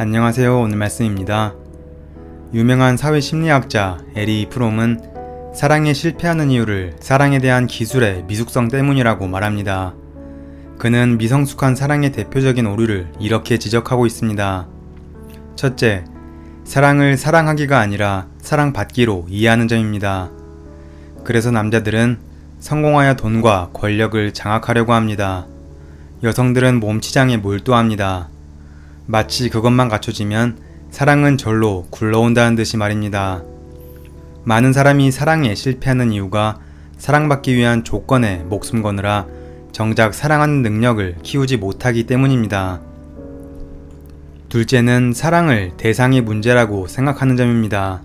안녕하세요. 오늘 말씀입니다. 유명한 사회 심리학자 에리 프롬은 사랑에 실패하는 이유를 사랑에 대한 기술의 미숙성 때문이라고 말합니다. 그는 미성숙한 사랑의 대표적인 오류를 이렇게 지적하고 있습니다. 첫째, 사랑을 사랑하기가 아니라 사랑받기로 이해하는 점입니다. 그래서 남자들은 성공하여 돈과 권력을 장악하려고 합니다. 여성들은 몸치장에 몰두합니다. 마치 그것만 갖춰지면 사랑은 절로 굴러온다는 듯이 말입니다. 많은 사람이 사랑에 실패하는 이유가 사랑받기 위한 조건에 목숨 거느라 정작 사랑하는 능력을 키우지 못하기 때문입니다. 둘째는 사랑을 대상의 문제라고 생각하는 점입니다.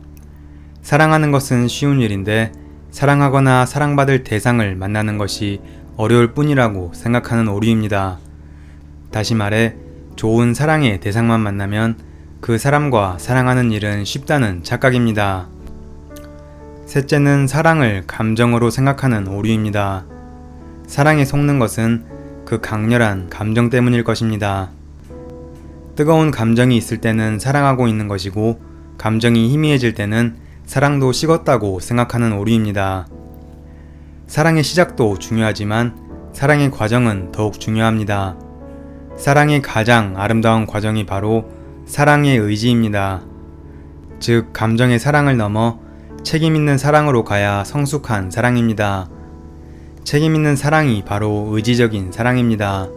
사랑하는 것은 쉬운 일인데 사랑하거나 사랑받을 대상을 만나는 것이 어려울 뿐이라고 생각하는 오류입니다. 다시 말해, 좋은 사랑의 대상만 만나면 그 사람과 사랑하는 일은 쉽다는 착각입니다. 셋째는 사랑을 감정으로 생각하는 오류입니다. 사랑에 속는 것은 그 강렬한 감정 때문일 것입니다. 뜨거운 감정이 있을 때는 사랑하고 있는 것이고, 감정이 희미해질 때는 사랑도 식었다고 생각하는 오류입니다. 사랑의 시작도 중요하지만 사랑의 과정은 더욱 중요합니다. 사랑의 가장 아름다운 과정이 바로 사랑의 의지입니다. 즉, 감정의 사랑을 넘어 책임 있는 사랑으로 가야 성숙한 사랑입니다. 책임 있는 사랑이 바로 의지적인 사랑입니다.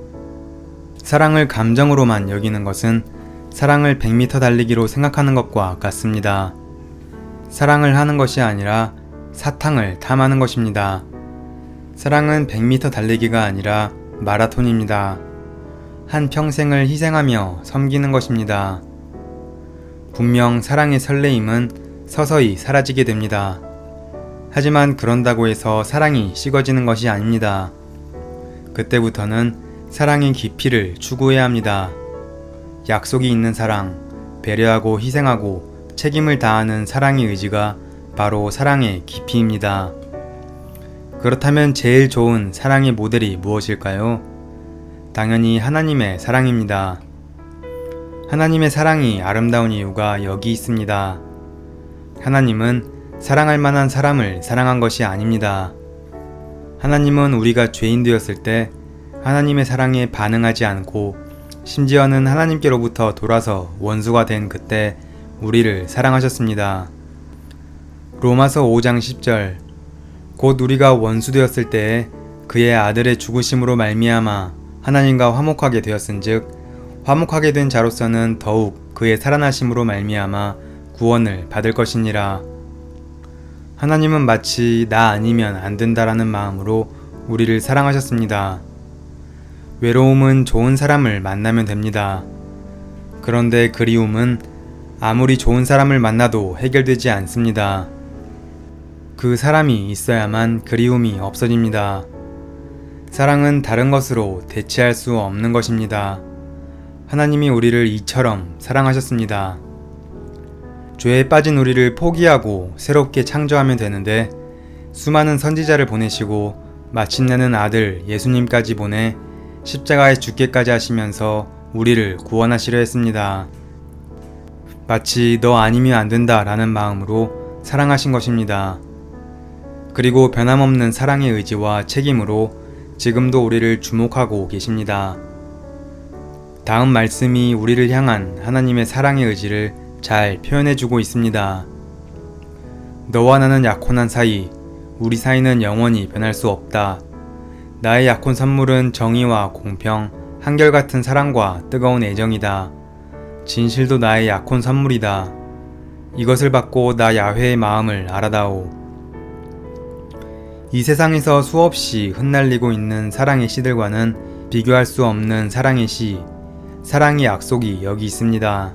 사랑을 감정으로만 여기는 것은 사랑을 100m 달리기로 생각하는 것과 같습니다. 사랑을 하는 것이 아니라 사탕을 탐하는 것입니다. 사랑은 100m 달리기가 아니라 마라톤입니다. 한 평생을 희생하며 섬기는 것입니다. 분명 사랑의 설레임은 서서히 사라지게 됩니다. 하지만 그런다고 해서 사랑이 식어지는 것이 아닙니다. 그때부터는 사랑의 깊이를 추구해야 합니다. 약속이 있는 사랑, 배려하고 희생하고 책임을 다하는 사랑의 의지가 바로 사랑의 깊이입니다. 그렇다면 제일 좋은 사랑의 모델이 무엇일까요? 당연히 하나님의 사랑입니다. 하나님의 사랑이 아름다운 이유가 여기 있습니다. 하나님은 사랑할 만한 사람을 사랑한 것이 아닙니다. 하나님은 우리가 죄인 되었을 때 하나님의 사랑에 반응하지 않고 심지어는 하나님께로부터 돌아서 원수가 된 그때 우리를 사랑하셨습니다. 로마서 5장 10절 곧 우리가 원수 되었을 때에 그의 아들의 죽으심으로 말미암아 하나님과 화목하게 되었은즉 화목하게 된 자로서는 더욱 그의 살아나심으로 말미암아 구원을 받을 것이니라. 하나님은 마치 나 아니면 안 된다라는 마음으로 우리를 사랑하셨습니다. 외로움은 좋은 사람을 만나면 됩니다. 그런데 그리움은 아무리 좋은 사람을 만나도 해결되지 않습니다. 그 사람이 있어야만 그리움이 없어집니다. 사랑은 다른 것으로 대체할 수 없는 것입니다. 하나님이 우리를 이처럼 사랑하셨습니다. 죄에 빠진 우리를 포기하고 새롭게 창조하면 되는데 수많은 선지자를 보내시고 마침내는 아들 예수님까지 보내 십자가에 죽게까지 하시면서 우리를 구원하시려 했습니다. 마치 너 아니면 안 된다 라는 마음으로 사랑하신 것입니다. 그리고 변함없는 사랑의 의지와 책임으로 지금도 우리를 주목하고 계십니다. 다음 말씀이 우리를 향한 하나님의 사랑의 의지를 잘 표현해주고 있습니다. 너와 나는 약혼한 사이, 우리 사이는 영원히 변할 수 없다. 나의 약혼 선물은 정의와 공평, 한결같은 사랑과 뜨거운 애정이다. 진실도 나의 약혼 선물이다. 이것을 받고 나 야훼의 마음을 알아다오. 이 세상에서 수없이 흩날리고 있는 사랑의 시들과는 비교할 수 없는 사랑의 시, 사랑의 약속이 여기 있습니다.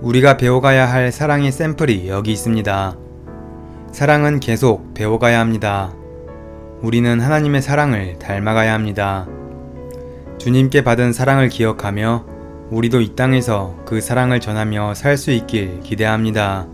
우리가 배워가야 할 사랑의 샘플이 여기 있습니다. 사랑은 계속 배워가야 합니다. 우리는 하나님의 사랑을 닮아가야 합니다. 주님께 받은 사랑을 기억하며 우리도 이 땅에서 그 사랑을 전하며 살 수 있길 기대합니다.